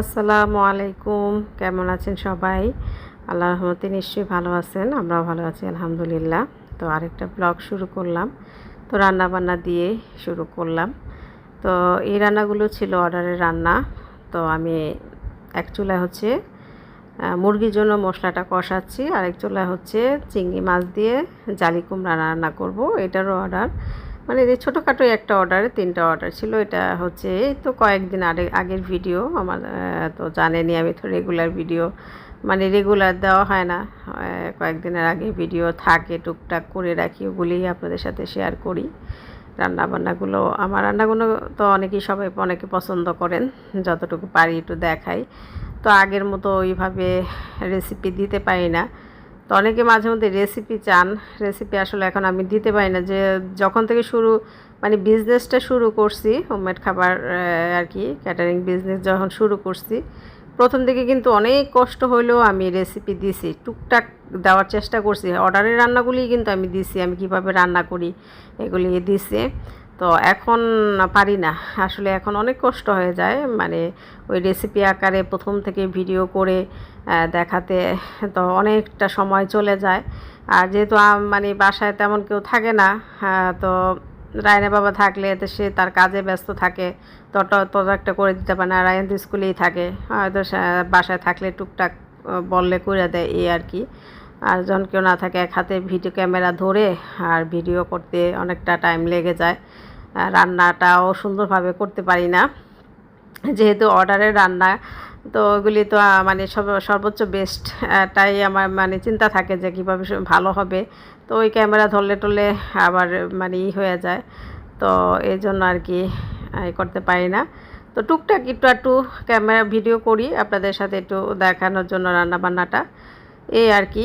আসসালামু আলাইকুম। কেমন আছেন সবাই? আল্লাহ রহমতে নিশ্চয়ই ভালো আছেন, আমরাও ভালো আছি, আলহামদুলিল্লাহ। তো আরেকটা ব্লগ শুরু করলাম। তো রান্না বান্না দিয়ে শুরু করলাম। তো এই রান্নাগুলো ছিল অর্ডারের রান্না। তো আমি এক চুলায় হচ্ছে মুরগির জন্য মশলাটা কষাচ্ছি। আরেক চুলায় হচ্ছে চিংড়ি মাছ দিয়ে জালি কুমড়া রান্না করব। এটারও অর্ডার। মানে এই ছোটোখাটো একটা অর্ডারে তিনটা অর্ডার ছিল। এটা হচ্ছে তো কয়েকদিন আগে, আগের ভিডিও আমার তো জানেনি আমি তো রেগুলার ভিডিও মানে রেগুলার দেওয়া হয় না। কয়েকদিনের আগে ভিডিও থাকে, টুকটাক করে রাখি ওগুলি আপনাদের সাথে শেয়ার করি। রান্না বান্নাগুলো আমার রান্নাগুলো তো অনেকেই সবাই, অনেকে পছন্দ করেন, যতটুকু পারি একটু দেখাই। তো আগের মতো ওইভাবে রেসিপি দিতে পারি না। তো অনেকে মাঝে মধ্যে রেসিপি চান। রেসিপি আসলে এখন আমি দিতে পারি না। যে যখন থেকে শুরু মানে বিজনেসটা শুরু করছি হোমমেড খাবার আর কি ক্যাটারিং বিজনেস যখন শুরু করছি, প্রথম দিকে কিন্তু অনেক কষ্ট হলেও আমি রেসিপি দিছি। টুকটাক দেওয়ার চেষ্টা করছি। অর্ডারের রান্নাগুলি কিন্তু আমি দিছি। আমি কীভাবে রান্না করি, এগুলি দিছি। তো এখন পারি না। আসলে এখন অনেক কষ্ট হয়ে যায়। মানে ওই রেসিপি আকারে প্রথম থেকে ভিডিও করে দেখাতে তো অনেকটা সময় চলে যায়। আর যেহেতু মানে বাসায় তেমন কেউ থাকে না তো রায়না বাবা থাকলে তো সে তার কাজে ব্যস্ত থাকে। তত তত একটা করে দিতে পারে না। রায়ন স্কুলেই থাকে। হয়তো বাসায় থাকলে টুকটাক বললে করে দেয়, এই আর কি। আর যখন কেউ না থাকে এক হাতে ভিডিও ক্যামেরা ধরে আর ভিডিও করতে অনেকটা টাইম লেগে যায়। রান্নাটাও সুন্দরভাবে করতে পারি না। যেহেতু অর্ডারের রান্না, তো ওগুলি তো মানে সব, সর্বোচ্চ বেস্টটাই আমার মানে চিন্তা থাকে যে কীভাবে ভালো হবে। তো ওই ক্যামেরা ধরলে টরলে আবার মানে ই হয়ে যায়। তো এই জন্য আর কি করতে পারি না। তো টুকটাক একটু একটু ক্যামেরা, ভিডিও করি আপনাদের সাথে একটু দেখানোর জন্য রান্না বান্নাটা এই আর কি।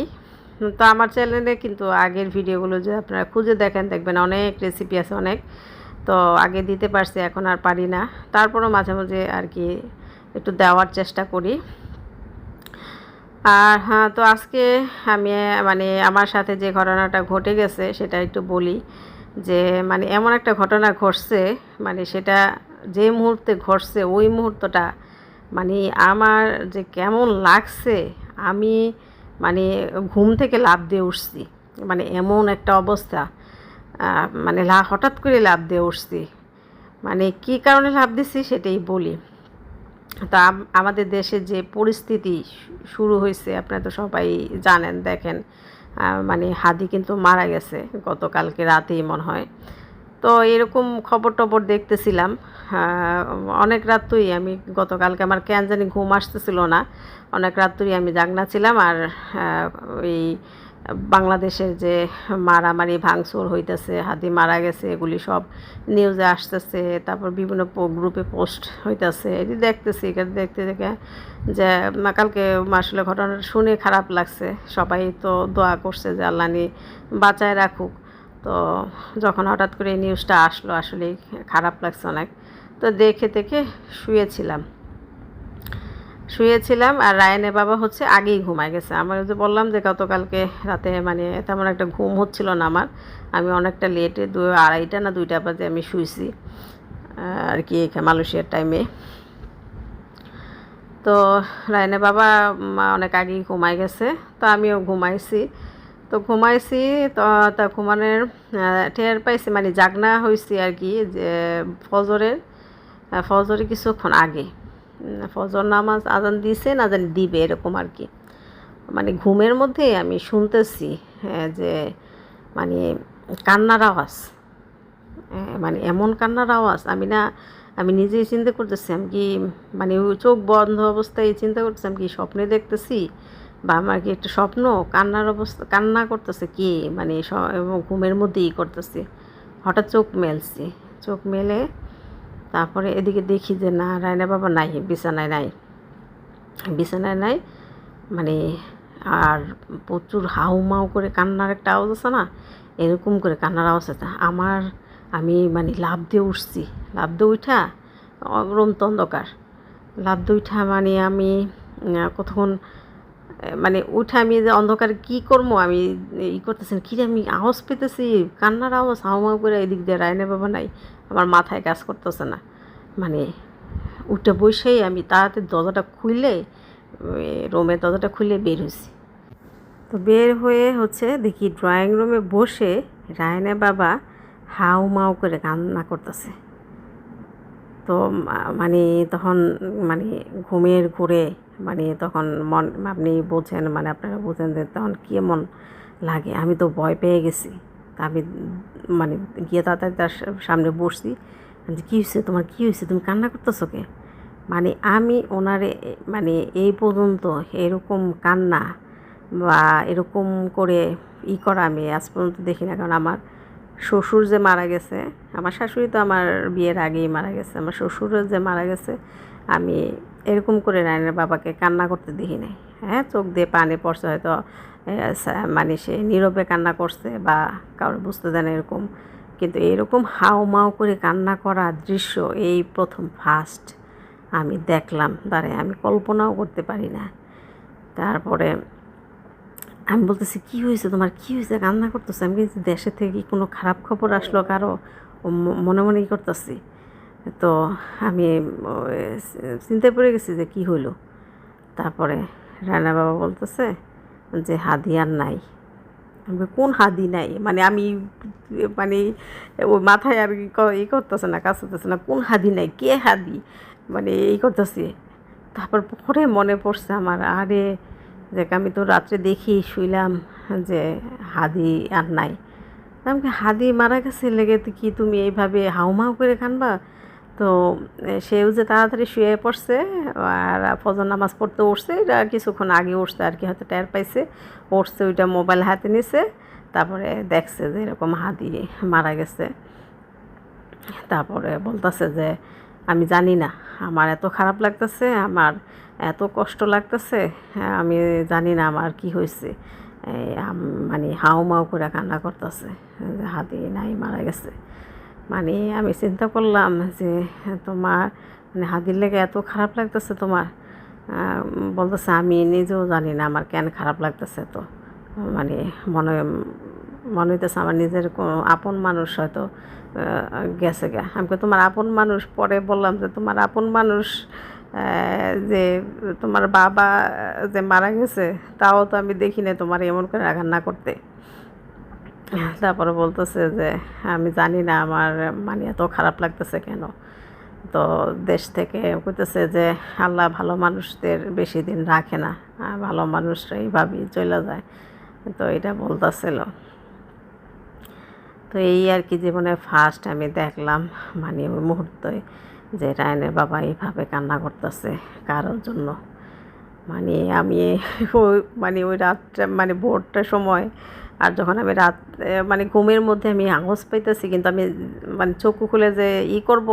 তো আমার চ্যানেলে কিন্তু আগের ভিডিওগুলো যে আপনারা খুঁজে দেখেন, দেখবেন অনেক রেসিপি আছে, অনেক। তো আগে দিতে পারছি, এখন আর পারি না। তারপরও মাঝে মাঝে আর কি একটু দেওয়ার চেষ্টা করি। আর হ্যাঁ তো আজকে আমি মানে আমার সাথে যে ঘটনাটা ঘটে গেছে, সেটা একটু বলি যে মানে এমন একটা ঘটনা ঘটছে মানে সেটা যে মুহূর্তে ঘটছে, ওই মুহূর্তটা মানে আমার যে কেমন লাগছে, আমি মানে ঘুম থেকে লাভ দিয়ে উঠছি। মানে এমন একটা অবস্থা। মানে লা হঠাৎ করে লাভ দিয়ে উঠছি। মানে কী কারণে লাভ দিছি সেটাই বলি। তো আম- আমাদের দেশে যে পরিস্থিতি শুরু হয়েছে, আপনারা তো সবাই জানেন, দেখেন মানে হাদি কিন্তু মারা গেছে গতকালকে রাতেই মনে হয়। তো এরকম খবর টবর দেখতেছিলাম। অনেক রাত্রই আমি গতকালকে আমার কেন জানি ঘুম আসতেছিল না। অনেক রাত্রই আমি জাগনা ছিলাম আর ওই বাংলাদেশের যে মারামারি ভাঙচুর হইতেছে হাতি মারা গেছে, এগুলি সব নিউজে আসতেছে, তারপর বিভিন্ন গ্রুপে পোস্ট হইতেছে, এটি দেখতেছি এটা দেখতে দেখে যে কালকে আসলে ঘটনাটা শুনে খারাপ লাগছে। সবাই তো দোয়া করছে যে, আল্লাহ বাঁচায় রাখুক। তো যখন হঠাৎ করে এই নিউজটা আসলো আসলে খারাপ লাগছে অনেক। তো দেখে দেখে শুয়েছিলাম। শুয়েছিলাম আর রায়নের বাবা হচ্ছে আগেই ঘুমায় গেছে। আমার যে বললাম যে গতকালকে রাতে মানে তেমন একটা ঘুম হচ্ছিল না আমার। আমি অনেকটা লেটে দু আড়াইটা না দুইটা বাজে আমি শুয়েছি আর কি মালয়েশিয়ার টাইমে তো রায়নের বাবা অনেক আগেই ঘুমায় গেছে। তো আমিও ঘুমাইছি। তো ঘুমাইছি তো তা ঘুমানোর টের পাইছি মানে জাগনা হয়েছি আর কি যে ফজরের আহ, ফজরের কিছুক্ষণ আগে। ফজর নামাজ আজান দিছে না জানি দিবে এরকম আর কি। মানে ঘুমের মধ্যে আমি শুনতেছি যে মানে কান্নার আওয়াজ মানে এমন কান্নার আওয়াজ আমি না আমি নিজেই চিন্তা করতেছি আমি কি মানে চোখ বন্ধ অবস্থায় চিন্তা করতেছি আমি কি স্বপ্নে দেখতেছি? বা আমার কি একটা স্বপ্ন? কান্নার অবস্থা, কান্না করতেছে কি? মানে এবং ঘুমের মধ্যেই করতেছে। হঠাৎ চোখ মেলছি। চোখ মেলে তারপরে এদিকে দেখি যে, না, রায়না বাবা নাই, বিছানায় নাই। বিছানায় নাই মানে আর প্রচুর হাউ মাউ করে কান্নার একটা আওয়াজ আছে না? এরকম করে কান্নার আওয়াজ আছে। আমার, আমি মানে লাভ দিয়ে উঠছি। লাভ দিয়ে উঠা অগ্রন্ত অন্ধকার। লাভ দিয়ে উঠা মানে আমি কতক্ষণ মানে উঠে আমি যে অন্ধকারে কী করব আমি ই করতেছেন কী রে আমি আওয়াজ পেতেছি। কান্নার আওয়াজ। হাউ মাউ করে এদিক দিয়ে রায়না বাবা নাই। আমার মাথায় কাজ করতেছে না। মানে উঠে বসেই আমি তাড়াতাড়ি দরজাটা খুলে রুমের দরজাটা খুলে বের হয়েছি তো বের হয়ে হচ্ছে দেখি ড্রয়িং রুমে বসে রায়নের বাবা হাউ মাউ করে কান্না করতেছে। তো মানে তখন মানে ঘুমের ঘুরে মানে তখন মন আপনি বোঝেন মানে আপনারা বোঝেন যে তখন কেমন লাগে। আমি তো ভয় পেয়ে গেছি। আমি মানে গিয়ে তাড়াতাড়ি তার সামনে বসছি। যে, কী হয়েছে তোমার? কী হয়েছে তুমি কান্না করতেছো কে? মানে আমি ওনারে মানে এই পর্যন্ত এরকম কান্না বা এরকম করে ই করা আমি আজ পর্যন্ত দেখি না। কারণ আমার শ্বশুর যে মারা গেছে আমার শাশুড়ি তো আমার বিয়ের আগেই মারা গেছে। আমার শ্বশুর যে মারা গেছে আমি এরকম করে রায়নের বাবাকে কান্না করতে দেখি নাই। হ্যাঁ চোখ দিয়ে পানি পড়ছে হয়তো মানে সে নীরবে কান্না করছে বা কারোর বুঝতে দেন এরকম। কিন্তু এরকম হাও মাও করে কান্না করা দৃশ্য এই প্রথম ফার্স্ট আমি দেখলাম। দাঁড়ায়, আমি কল্পনাও করতে পারি না। তারপরে আমি বলতেছি, কি হয়েছে তোমার? কি হয়েছে? কান্না করতেছে? আমি কিন্তু দেশে থেকে কোনো খারাপ খবর আসলো কারও? মনে মনেই করতেছি। তো আমি ও, চিন্তায় পড়ে গেছি যে কি হলো তারপরে রানা বাবা বলতেছে যে হাদি আর নাই। কোন হাদি নাই? মানে আমি মানে ওই মাথায় আর ই করতেছে না কাজ করতেছে না কোন হাদি নাই? কে হাদি? মানে এই করতেছি। তারপর পরে মনে পড়ছে আমার আরে যে আমি তো রাত্রে দেখি শুইলাম যে হাদি আর নাই। আমি কি, হাদি মারা গেছে লেগে কি তুমি এইভাবে হাউমাউ করে কানবা? তো সেও যে তাড়াতাড়ি শুয়ে পড়ছে আর ফজর নামাজ পড়তে উঠছে, এটা কিছুক্ষণ আগে উঠছে আর কি, হয়তো টের পাইছে। উঠছে, ওইটা মোবাইল হাতে নিছে, তারপরে দেখছে যে এরকম হাদি মারা গেছে। তারপরে বলতেছে যে, আমি জানি না, আমার এত খারাপ লাগতেছে, আমার এত কষ্ট লাগতেছে, আমি জানি না আমার কি হয়েছে। মানে হাউ মাউ করে কান্না করতেছে যে হাতি নাই, মারা গেছে। মানে আমি চিন্তা করলাম যে, তোমার মানে হাদির লেগে এত খারাপ লাগতেছে তোমার। বলতেছে, আমি নিজেও জানি না আমার কেন খারাপ লাগতেছে তো মানে মনে মনে হইতেছে আমার নিজের আপন মানুষ হয়তো গেছে গে। আমি তোমার আপন মানুষ? পরে বললাম যে, তোমার আপন মানুষ যে তোমার বাবা যে মারা গেছে, তাও তো আমি দেখি না তোমার এমন করে রান্না করতে। তারপরে বলতেছে যে, আমি জানি না আমার মানে এত খারাপ লাগতেছে কেন? তো দেশ থেকে কইতেছে যে, আল্লাহ ভালো মানুষদের বেশি দিন রাখে না ভালো মানুষরা এইভাবেই চলে যায়। তো এটা বলতেছিল। তো এই আর কি জীবনে ফার্স্ট আমি দেখলাম মানে ওই মুহূর্তে যে রায়নের বাবা এইভাবে কান্না করতেছে কারোর জন্য। মানে আমি ওই মানে ওই রাতটা মানে ভোরটার সময় আর যখন আমি রাত মানে ঘুমের মধ্যে আমি আঙস পাইতেছি, কিন্তু আমি মানে চক্ষু খুলে যে ই করব,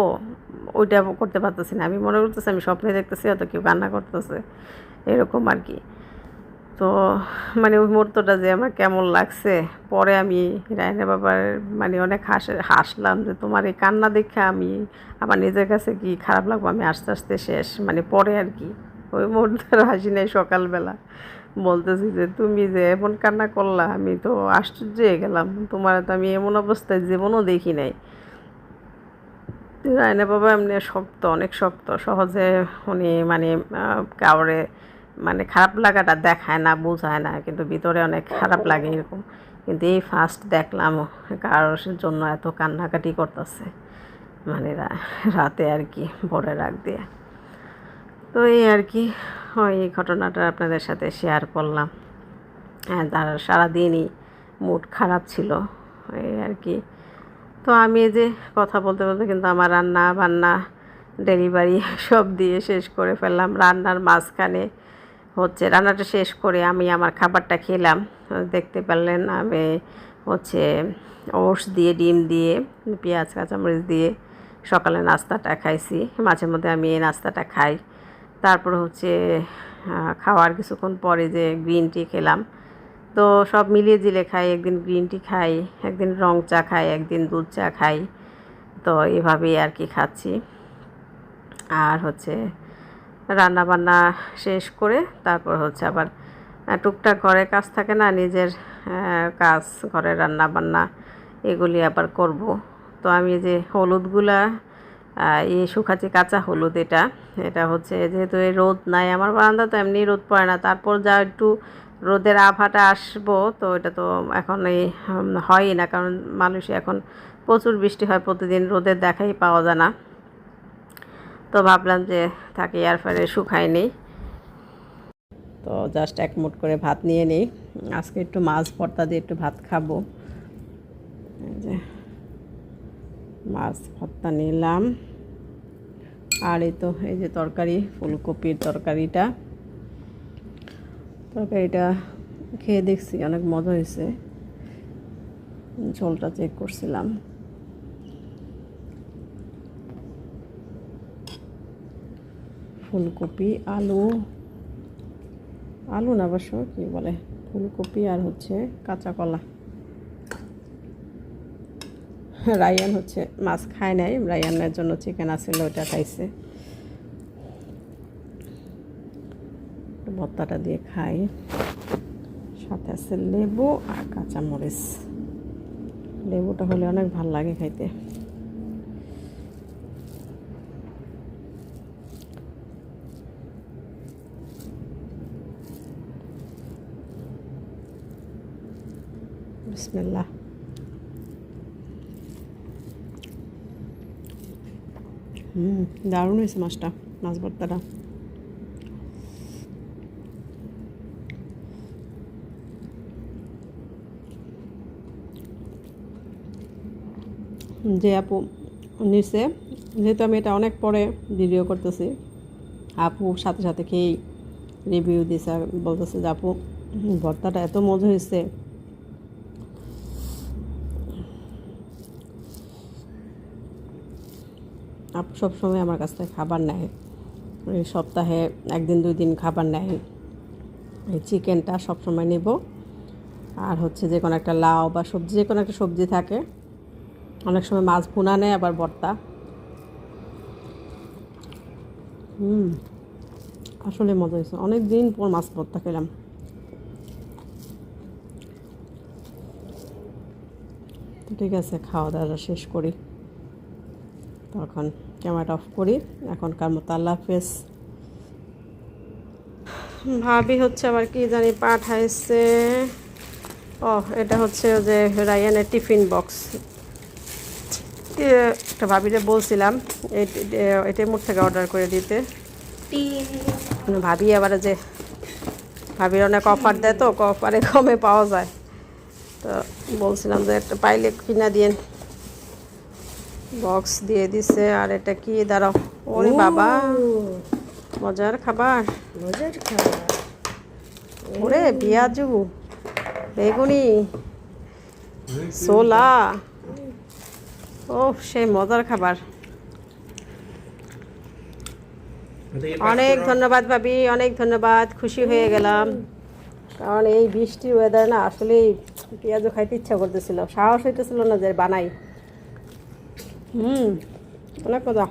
ওইটা করতে পারতেছি না। আমি মনে করতেছি, আমি স্বপ্নে দেখতেছি, হয়তো কেউ কান্না করতেছে, এরকম আর কি। তো মানে ওই মুহূর্তটা যে আমার কেমন লাগছে, পরে আমি রায়না বাবার মানে অনেক হাসে, হাসলাম যে তোমার এই কান্না দেখে আমি আমার নিজের কাছে কি খারাপ লাগবো? আমি আস্তে আস্তে শেষ মানে পরে আর কি। ওই মুহূর্তের হাসি নেই সকালবেলা। বলতেছি যে, তুমি যে এমন কান্না করলা, আমি তো আশ্চর্য হয়ে গেলাম। তোমার তো আমি এমন অবস্থায় জীবনও দেখি নাই। রায়না বাবা এমনি শক্ত, অনেক শক্ত। সহজে উনি মানে কাউরে মানে খারাপ লাগাটা দেখায় না, বোঝায় না, কিন্তু ভিতরে অনেক খারাপ লাগে এরকম। কিন্তু এই ফার্স্ট দেখলাম কারোর জন্য এত কান্নাকাটি করতেছে। মানে রাতে আর কি ভোরে রাখ দিয়ে। তো এই আর কি, ওই ঘটনাটা আপনাদের সাথে শেয়ার করলাম। হ্যাঁ তার সারাদিনই মুড খারাপ ছিল, এই আর কি। তো আমি যে কথা বলতে বলতে কিন্তু আমার রান্না বান্না ডেলিভারি সব দিয়ে শেষ করে ফেললাম। রান্নার মাঝখানে হচ্ছে রান্নাটা শেষ করে আমি আমার খাবারটা খেলাম। দেখতে পারলেন আমি হচ্ছে ওটস দিয়ে, ডিম দিয়ে, পেঁয়াজ, কাঁচামরিচ দিয়ে সকালে নাস্তাটা খাইছি। মাঝে মধ্যে আমি এই নাস্তাটা খাই। তারপর হচ্ছে খাওয়ার কিছুক্ষণ পরে যে গ্রিন টি খেলাম। তো সব মিলিয়ে জিলে খাই, একদিন গ্রিন টি খাই, একদিন রং চা খাই, একদিন দুধ চা খাই। তো এভাবেই আর কি খাচ্ছি। আর হচ্ছে রান্না বান্না শেষ করে তারপর হচ্ছে আবার টুকটাক ঘরের কাজ থাকে না, নিজের কাজ ঘরের রান্না বান্না এগুলি আবার করব। তো আমি যে হলুদগুলা এই শুকাচ্ছি কাঁচা হলুদ এটা। এটা হচ্ছে যেহেতু এই রোদ নাই, আমার বারান্দা তো এমনি রোদ পড়ে না। তারপর যা একটু রোদের আভাটা আসব, তো এটা তো এখন এই হয়ই না, কারণ মানুষে এখন প্রচুর বৃষ্টি হয়, প্রতিদিন রোদের দেখাই পাওয়া যায় না। তো ভাবলাম যে তাকে এয়ার ফ্রায়ারে শুকাই নেই। তো জাস্ট এক মুঠ করে ভাত নিয়ে নিই। আজকে একটু মাছ ভর্তা দিয়ে একটু ভাত খাব। মাছ ভর্তা নিলাম। আর এই তো, এই যে তরকারি, ফুলকপির তরকারিটা। তরকারিটা খেয়ে দেখছি, অনেক মজা হয়েছে। ঝোলটা চেক করছিলাম। ফুলকপি, আলু। আলু না অবশ্য কী বলে? ফুলকপি আর হচ্ছে কাঁচা কলা। রায়ান হচ্ছে মাছ খায় নাই। রায়ানের জন্য চিকেন আছিল ওটা খাইছে। ভর্তাটা দিয়ে খাই। সাথে আছে লেবু আর কাঁচামরিচ। লেবুটা হলে অনেক ভালো লাগে খাইতে। বিসমিল্লাহ। হুম, দারুণ হয়েছে মাছটা, মাছ ভর্তাটা। যে আপু নিচে যেহেতু আমি এটা অনেক পরে ভিডিও করতেছি, আপু সাথে সাথে খেয়েই রিভিউ দিছে বলতেছে যে আপু, ভর্তাটা এত মজা হয়েছে। আপু সবসময় আমার কাছ থেকে খাবার নেয়। সপ্তাহে একদিন দুই দিন খাবার নেয়। চিকেনটা সবসময় নেব। আর হচ্ছে যে কোনো একটা লাউ বা সবজি, যে কোনো একটা সবজি থাকে। অনেক সময় মাছ ভুনা নেয়, আবার ভর্তা। হুম, আসলে মজা হয়েছে। অনেক দিন পর মাছ ভর্তা খেলাম। ঠিক আছে, খাওয়া দাওয়া শেষ করি। তখন ক্যামেরাটা অফ করি। এখনকার মতো আল্লাহ হাফেজ। ভাবি হচ্ছে আবার কি জানি পাঠাইছে। ও এটা হচ্ছে যে রায়ানের টিফিন বক্স। একটা ভাবিরে বলছিলাম এটার মুখ থেকে অর্ডার করে দিতে। ভাবি আবার যে ভাবির অনেক অফার দেয় তো, অফারে কমে পাওয়া যায়। তো বলছিলাম যে একটা পাইলে কিনা দিয়েন বক্স দিয়ে দিছে আর এটা কি? দাঁড়াও। ওরে বাবা মজার খাবার। মজার খাবার। ওরে পেঁয়াজু বেগুনি সোলা ও সে মজার খাবার। অনেক ধন্যবাদ ভাবি অনেক ধন্যবাদ খুশি হয়ে গেলাম। কারণ এই বৃষ্টির ওয়েদার না আসলেই পেঁয়াজও খাইতে ইচ্ছা করতেছিল। সাহস হইতেছিল না যে বানাই। হুম অনেক মজা